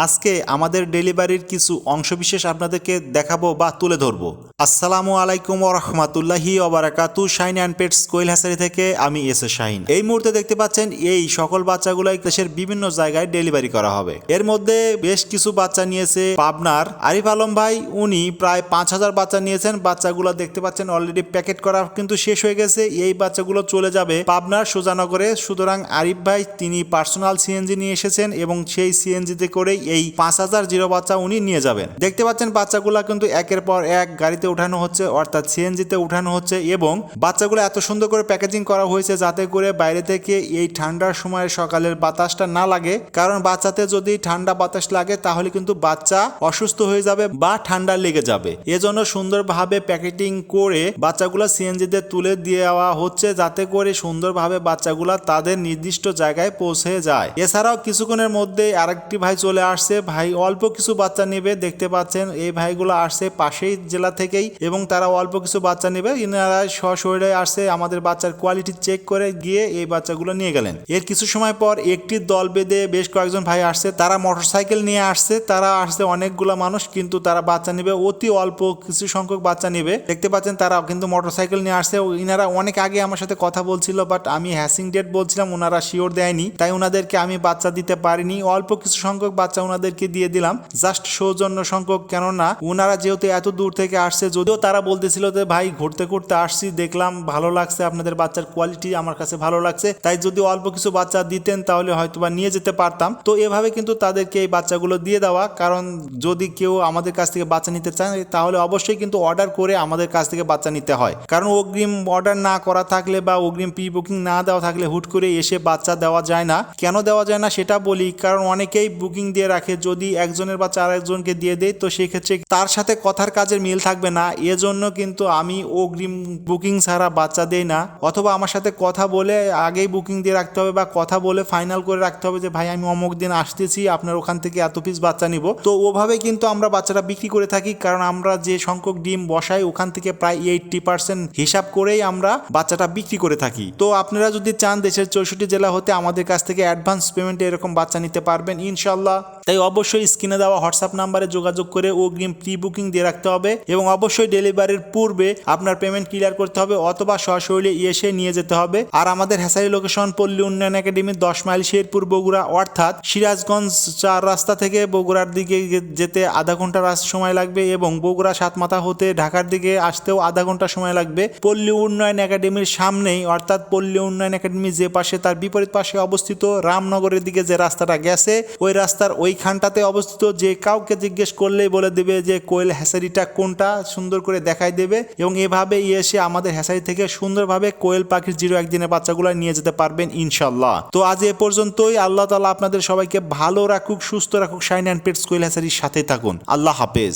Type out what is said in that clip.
আজকে আমাদের ডেলিভারির কিছু অংশবিশেষ আপনাদেরকে দেখাবো বা তুলে ধরবো। আসসালামু আলাইকুম রহমতুল্লাহি ওবারাকাতু shine and pets quail hatchery থেকে আমি এস এ শাহিন। এই মুহূর্তে দেখতে পাচ্ছেন, এই সকল বাচ্চাগুলো দেশের বিভিন্ন জায়গায় ডেলিভারি করা হবে। এর মধ্যে বেশ কিছু বাচ্চা নিয়েছে পাবনার। আরিফ আলম ভাই, উনি প্রায় পাঁচ হাজার বাচ্চা নিয়েছেন। বাচ্চাগুলো দেখতে পাচ্ছেন অলরেডি প্যাকেট করা কিন্তু শেষ হয়ে গেছে। এই বাচ্চাগুলো চলে যাবে পাবনার সোজানগরে। সুতরাং আরিফ ভাই, তিনি পার্সোনাল সিএনজি নিয়ে এসেছেন এবং সেই সিএনজিতে করেই এই পাঁচ হাজার জিরো বাচ্চা উনি নিয়ে যাবেন। দেখতে পাচ্ছেন বাচ্চাগুলো কিন্তু একের পর এক গাড়িতে উঠানো হচ্ছে, অর্থাৎ সিএনজিতে উঠানো হচ্ছে এবং বাচ্চাগুলো এত সুন্দর করে প্যাকেজিং করা হয়েছে যাতে করে বাইরে থেকে এই ঠান্ডার সময় সকালের বাতাসটা না লাগে। কারণ বাচ্চাতে যদি ঠান্ডা বাতাস লাগে, তাহলে কিন্তু বাচ্চা অসুস্থ হয়ে যাবে বা ঠান্ডা লেগে যাবে। এজন্য সুন্দরভাবে প্যাকেটিং করে বাচ্চাগুলো সিএনজিতে তুলে দেওয়া হচ্ছে যাতে করে সুন্দরভাবে বাচ্চাগুলা তাদের নির্দিষ্ট জায়গায় পৌঁছে যায়। এছাড়াও কিছুক্ষণের মধ্যে আরেকটি ভাই চলে আসছে, ভাই অল্প কিছু বাচ্চা নেবে, দেখতে পাচ্ছেন, এই ভাইগুলো আসছে পাশেই জেলা থেকেই এবং তারা অল্প কিছু বাচ্চা নেবে। ইনারা সশরীরে আসছে, আমাদের বাচ্চার কোয়ালিটি চেক করে গিয়ে এই বাচ্চাগুলো নিয়ে গেলেন। এর কিছু সময় পর একটি দল বেঁধে বেশ কয়েকজন ভাই আসছে, তারা মোটরসাইকেল নিয়ে আসছে, তারা আসছে অনেকগুলো মানুষ, কিন্তু তারা বাচ্চা নেবে, অতি অল্প কিছু সংখ্যক বাচ্চা নেবে। দেখতে পাচ্ছেন, তারা কিন্তু মোটরসাইকেল নিয়ে আসছে ইনারা অনেক আগে আমার সাথে কথা বলছিল বাট আমি হ্যাসিং ডেট বলছিলাম ওনারা শিওর দেয়নি, তাই ওনাদেরকে আমি বাচ্চা দিতে পারিনি। অল্প কিছু সংখ্যক বাচ্চা ওনাদেরকে দিয়ে দিলাম। জাস্ট সৌজন্য সংখ্যক, কেননা ওনারা যেহেতু এত দূর থেকে আসছে, যদিও তারা বলতেছিল যে, ভাই, ঘুরতে ঘুরতে আসছি, দেখলাম ভালো লাগছে, আপনাদের বাচ্চার কোয়ালিটি আমার কাছে ভালো লাগছে। তাই যদি অল্প কিছু বাচ্চা দিতেন, তাহলে হয়তো বা নিয়ে যেতে পারতাম। তো এভাবে কিন্তু তাদেরকে এই বাচ্চাগুলো দিয়ে দেওয়া, কারণ যদি কেউ আমাদের কাছ থেকে বাচ্চা নিতে চায়, তাহলে অবশ্যই কিন্তু অর্ডার করে আমাদের কাছ থেকে বাচ্চা নিতে হয়। কারণ অগ্রিম অর্ডার না করা থাকলে বা অগ্রিম প্রি বুকিং না দেওয়া থাকলে হুট করে এসে বাচ্চা দেওয়া যায় না। কেন দেওয়া যায় না, সেটা বলি, কারণ অনেকেই বুকিং দিয়ে রাখে, যদি একজনের বাচ্চা আরেকজনকে দিয়ে দেয় তো সেক্ষেত্রে তার সাথে কথার কাজের মিল থাকবে না। এজন্য কিন্তু আমি অগ্রিম বুকিং ছাড়া বাচ্চা দেই না। অথবা আমার সাথে কথা বলে আগেই বুকিং দিয়ে রাখতে হবে বা কথা বলে ফাইনাল করে রাখতে হবে যে, ভাই, আমি অমুক দিন আসতেছি, আপনার ওখান থেকে এত পিস বাচ্চা নিব। তো ওভাবে কিন্তু আমরা বাচ্চাটা বিক্রি করে থাকি, কারণ আমরা যে সংখ্যক ডিম বসাই, ওখান থেকে প্রায় এইটটি পার্সেন্ট হিসাব করেই আমরা বাচ্চাটা বিক্রি করে থাকি। তো আপনারা যদি চান দেশের চৌষট্টি জেলা হতে আমাদের কাছ থেকে অ্যাডভান্স পেমেন্টে এরকম বাচ্চা নিতে পারবেন ইনশাল্লাহ তাই অবশ্যই স্ক্রিনে দেওয়া হোয়াটসঅ্যাপ নাম্বারে যোগাযোগ করে অগ্রিম প্রি বুকিং দিয়ে রাখতে হবে এবং অবশ্যই ডেলিভারির পূর্বে আপনার পেমেন্ট ক্লিয়ার করতে হবে অথবা সরাসরি এসে নিয়ে যেতে হবে। আর আমাদের হ্যাসারি লোকেশন পল্লী উন্নয়ন একাডেমি দশ মাইল শেরপুর বগুড়া, অর্থাৎ সিরাজগঞ্জ চার রাস্তা থেকে বগুড়ার দিকে যেতে আধা ঘণ্টা সময় লাগবে এবং বগুড়া সাতমাথা হতে ঢাকার দিকে আসতেও আধা ঘণ্টা সময় লাগবে। পল্লী উন্নয়ন একাডেমির সামনেই, অর্থাৎ পল্লী উন্নয়ন একাডেমি যে পাশে তার বিপরীত পাশে অবস্থিত রামনগরের দিকে যে রাস্তাটা গেছে, ওই রাস্তার ওইখানটাতে অবস্থিত যে কাউকে জিজ্ঞেস করলেই বলে দেবে যে কোয়েল হ্যাসারিটা কোনটা সুন্দর করে দেখাই দেবে এবং এভাবে এসে আমাদের হ্যাসারি থেকে সুন্দরভাবে কোয়েল পাখির জিরো একদিনের বাচ্চাগুলো নিয়ে যেতে পারবেন ইনশাল্লাহ তো আজ এ পর্যন্তই। আল্লাহ তালা আপনাদের সবাইকে ভালো রাখুক, সুস্থ রাখুক, শাইন অ্যান্ড পেটস কোয়েল হ্যাসারির সাথে থাকুন। আল্লাহ হাফেজ।